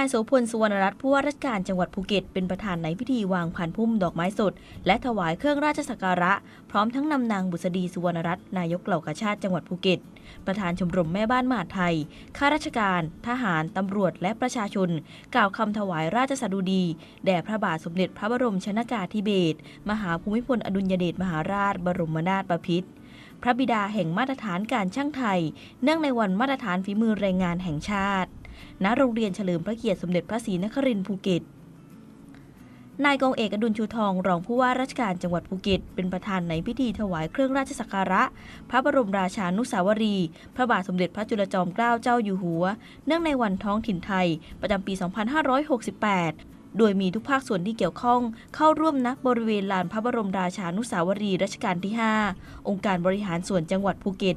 ายโสพลสุวรรณรัตน์ผู้ว่าราชการจังหวัดภูเก็ตเป็นประธานในพิธีวางพันพุ่มดอกไม้สด และถวายเครื่องราชสักการะ พร้อมทั้งนำนางบุษดีสุวรรณรัตน์นายกเหล่ากาชาติจังหวัดภูเก็ต ประธานชมรมแม่บ้านมหาไทย ข้าราชการ ทหาร ตำรวจ และประชาชน กล่าวคำถวายราชสดุดี แด่พระบาทสมเด็จพระบรมชนากาธิเบศรมหาภูมิพลอดุลยเดชมหาราช บรมนาถบพิตรพระบิดาแห่งมาตรฐานการช่างไทย เนื่องในวันมาตรฐานฝีมือแรงงานแห่งชาติ ณโรงเรียนเฉลิมพระเกียรติสมเด็จพระศรีนครินทร์ภูเก็ตนายกองเอกอดุลชูทองรองผู้ว่าราชการจังหวัดภูเก็ต เป็นประธานในพิธีถวายเครื่องราชสักการะ พระบรมราชานุสาวรี พระบาทสมเด็จพระจุลจอมเกล้าเจ้าอยู่หัว เนื่องในวันท้องถิ่นไทย ประจำปี 2568 โดยมีทุกภาคส่วนที่เกี่ยวข้องเข้าร่วมนักบริเวณลานพระบรมราชานุสาวรีรัชกาลที่ 5 องค์การบริหารส่วนจังหวัดภูเก็ต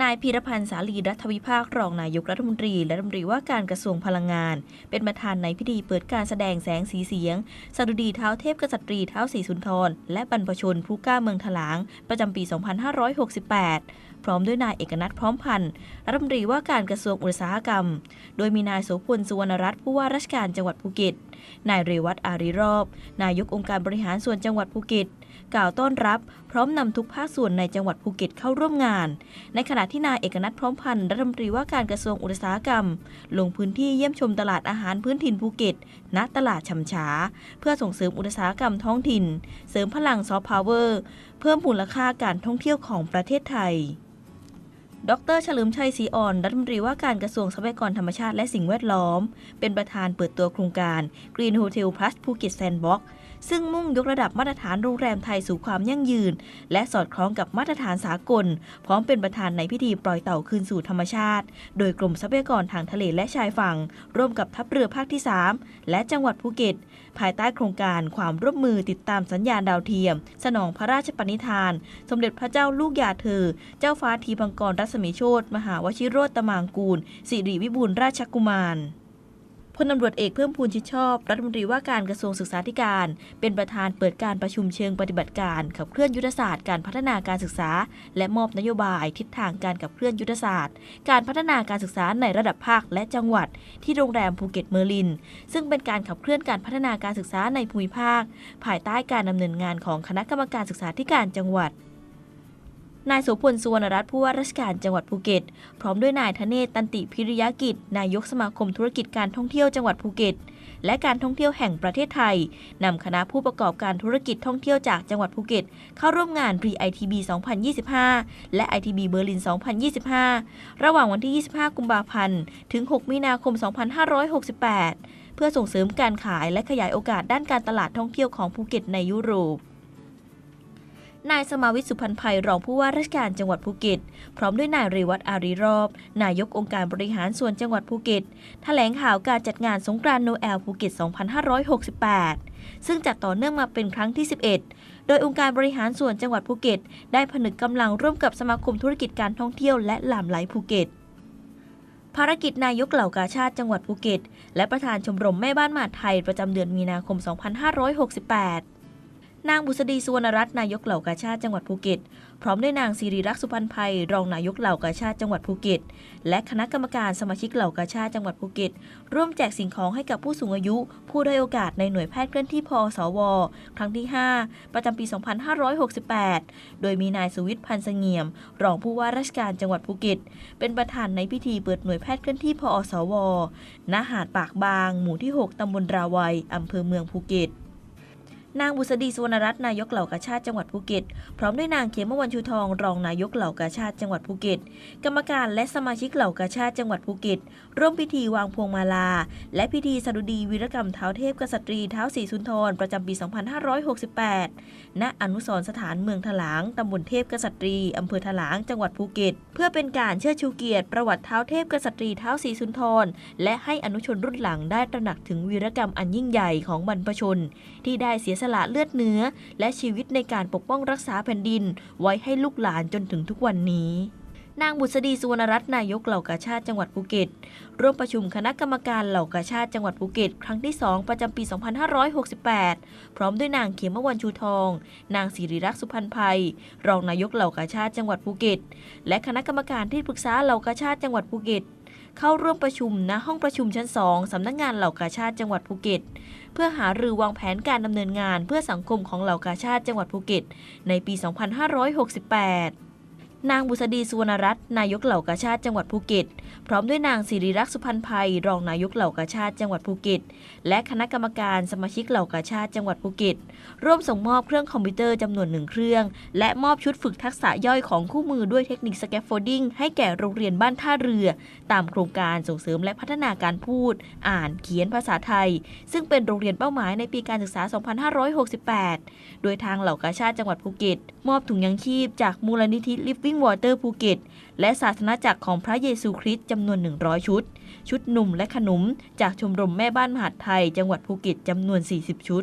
นายพีรพันธ์สาลีรัฐวิภาครองนายกรัฐมนตรีและรัฐมนตรีว่าการกระทรวงพลังงาน เป็นประธานในพิธีเปิดการแสดงแสงสีเสียงสดุดีเท้าเทพกษัตรีเท้าสีสุนทร และบรรพชนผู้กล้าเมืองถลาง ประจำปี 2568 พร้อมด้วยนายเอกนัทพร้อมพันธ์รัฐมนตรีว่าการกระทรวงอุตสาหกรรม โดยมีนายโสพลสุวรรณรัตน์ผู้ว่าราชการจังหวัดภูเก็ตนายเรวัตอารีรอบ นายกองค์การบริหารส่วนจังหวัดภูเก็ต กล่าวต้อนรับ พร้อมนำทุกภาคส่วนในจังหวัดภูเก็ตเข้าร่วมงาน ในขณะที่นายเอกนัทพร้อมพันธ์รัฐมนตรีว่าการกระทรวงอุตสาหกรรม ลงพื้นที่เยี่ยมชมตลาดอาหารพื้นถิ่นภูเก็ต ณตลาดชำฉา เพื่อส่งเสริมอุตสาหกรรมท้องถิ่น เสริมพลังซอฟต์พาวเวอร์เพิ่มมูลค่าการท่องเที่ยวของประเทศไทยดรเฉลิมชัยศรีอ่อน รัฐมนตรีว่าการกระทรวงทรัพยากรธรรมชาติและสิ่งแวดล้อม เป็นประธานเปิดตัวโครงการ Green Hotel Plus ภูเก็ตแซึ่งมุ่งยกระดับมาตรฐานโรงแรมไทยสู่ความยั่งยืน และสอดคล้องกับมาตรฐานสากล พร้อมเป็นประธานในพิธีปล่อยเต่าคืนสู่ธรรมชาติ โดยกรมทรัพยากรทางทะเลและชายฝั่ง ร่วมกับทัพเรือภาคที่ 3 และจังหวัดภูเก็ต ภายใต้โครงการความร่วมมือติดตามสัญญาณดาวเทียม สนองพระราชปณิธาน สมเด็จพระเจ้าลูกยาเธอ เจ้าฟ้าทีพังกรรัศมีโชตมหาวชิโรตมางกูลสิริวิบูลราชกุมาร พลตำรวจเอกเพิ่มพูนชิดชอบ รัฐมนตรีว่าการกระทรวงศึกษาธิการ เป็นประธานเปิดการประชุมเชิงปฏิบัติการ ขับเคลื่อนยุทธศาสตร์การพัฒนาการศึกษา และมอบนโยบายทิศทางการขับเคลื่อนยุทธศาสตร์ การพัฒนาการศึกษาในระดับภาคและจังหวัด ที่โรงแรมภูเก็ตเมอร์ลิน ซึ่งเป็นการขับเคลื่อนการพัฒนาการศึกษาในภูมิภาค ภายใต้การดำเนินงานของคณะกรรมการศึกษาธิการจังหวัด นายโสพลสุวรรณรัตน์ผู้ว่าราชการจังหวัดภูเก็ต พร้อมด้วยนายธเนศตันติพิริยกิจ นายกสมาคมธุรกิจการท่องเที่ยวจังหวัดภูเก็ต และการท่องเที่ยวแห่งประเทศไทยนำคณะผู้ประกอบการธุรกิจท่องเที่ยวจากจังหวัดภูเก็ต เข้าร่วมงาน Pre-ITB 2025 และ ITB เบอร์ลิน 2025 ระหว่างวันที่ 25 กุมภาพันธ์ ถึง 6 มีนาคม 2568 เพื่อส่งเสริมการขายและขยายโอกาสด้านการตลาดท่องเที่ยวของภูเก็ตในยุโรป นายสมาวิทสุพรรณภัยรองผู้ว่าราชการจังหวัดภูเก็ต พร้อมด้วยนายเรวัตอารีรอบ นายกองค์การบริหารส่วนจังหวัดภูเก็ตแถลงข่าวการจัดงานสงกรานต์โนแอลภูเก็ต 2568 ซึ่งจัดต่อเนื่องมาเป็นครั้งที่ 11 โดยองค์การบริหารส่วนจังหวัดภูเก็ต ได้ผนึกกำลังร่วมกับสมาคมธุรกิจการท่องเที่ยวและหลามไหลภูเก็ตภารกิจนายกเหล่ากาชาติจังหวัดภูเก็ต และประธานชมรมแม่บ้านหมาดไทยประจำเดือนมีนาคม 2568 นางบุษดีสุวรรณรัตน์นายกเหล่ากาชาติจังหวัดภูเก็ต พร้อมด้วยนางสิริรักษ์สุพรรณภัย รองนายกเหล่ากาชาติจังหวัดภูเก็ต และคณะกรรมการสมาชิกเหล่ากาชาติจังหวัดภูเก็ต ร่วมแจกสิ่งของให้กับผู้สูงอายุ ผู้ด้อยโอกาสในหน่วยแพทย์เคลื่อนที่พอสว ครั้งที่ 5 ประจำปี 2568 โดยมีนายสุวิทย์พันธ์เสงี่ยม รองผู้ว่าราชการจังหวัดภูเก็ต เป็นประธานในพิธีเปิดหน่วยแพทย์เคลื่อนที่พอสวณหาดปากบาง หมู่ที่ 6ตำบลราวัยอำเภอเมืองภูเก็ต นางบุษดีสุวรรณรัตน์นายกเหล่ากาชาติจังหวัดภูเก็ต พร้อมด้วยนางเขมวันชูทองรองนายกเหล่ากาชาติจังหวัดภูเก็ต กรรมการและสมาชิกเหล่ากาชาติจังหวัดภูเก็ต ร่วมพิธีวางพวงมาลา และพิธีสดุดีวีรกรรมเท้าเทพกษัตรีเท้าสีสุนทรประจำปี 2568 ณ อนุสรสถานเมืองถลาง ตำบลเทพกษัตรีอำเภอถลางจังหวัดภูเก็ต เพื่อเป็นการเชิดชูเกียรติประวัติเท้าเทพกษัตรีเท้าสีสุนทรและให้อนุชนรุ่นหลังได้ตระหนักถึงวีรกรรมอันยิ่งใหญ่ของบรรพชนที่ได้เสียสละเลือดเนื้อ และชีวิตในการปกป้องรักษาแผ่นดิน ไว้ให้ลูกหลานจนถึงทุกวันนี้ นางบุษดีสุวรรณรัตน์นายกเหล่ากาชาติจังหวัดภูเก็ต ร่วมประชุมคณะกรรมการเหล่ากาชาติจังหวัดภูเก็ต ครั้งที่ 2 ประจำปี 2568 พร้อมด้วยนางเขียมวันชูทอง นางสิริรักษ์สุพรรณภัย รองนายกเหล่ากาชาติจังหวัดภูเก็ต และคณะกรรมการที่ปรึกษาเหล่ากาชาติจังหวัดภูเก็ต เข้าร่วมประชุมณห้องประชุมชั้นสองสำนักงานเหล่ากาชาติจังหวัดภูเก็ต เพื่อหารือวางแผนการดำเนินงานเพื่อสังคมของเหล่ากาชาติจังหวัดภูเก็ต ในปี 2568นางบุษดีสุวรรณรัตน์นายกเหล่ากาชาติจังหวัดภูเก็ต พร้อมด้วยนางสิริรักษ์สุพรรณภัย รองนายกเหล่ากาชาติจังหวัดภูเก็ต และคณะกรรมการสมาชิกเหล่ากาชาติจังหวัดภูเก็ต ร่วมส่งมอบเครื่องคอมพิวเตอร์จำนวนหนึ่งเครื่อง และมอบชุดฝึกทักษะย่อยของคู่มือด้วยเทคนิคสแกฟโฟดิ้งให้แก่โรงเรียนบ้านท่าเรือ ตามโครงการส่งเสริมและพัฒนาการพูด อ่านเขียนภาษาไทย ซึ่งเป็นโรงเรียนเป้าหมายในปีการศึกษา 2568 โดยทางเหล่ากาชาติจังหวัดภูเก็ต มอบถุงยังชีพจากมูลนิธิ Living Water ภูเก็ต และศาสนาจักรของพระเยซูคริสต์จำนวน 100 ชุด ชุดหนุ่มและขนมจากชมรมแม่บ้านมหาดไทย จังหวัดภูเก็ตจำนวน 40 ชุด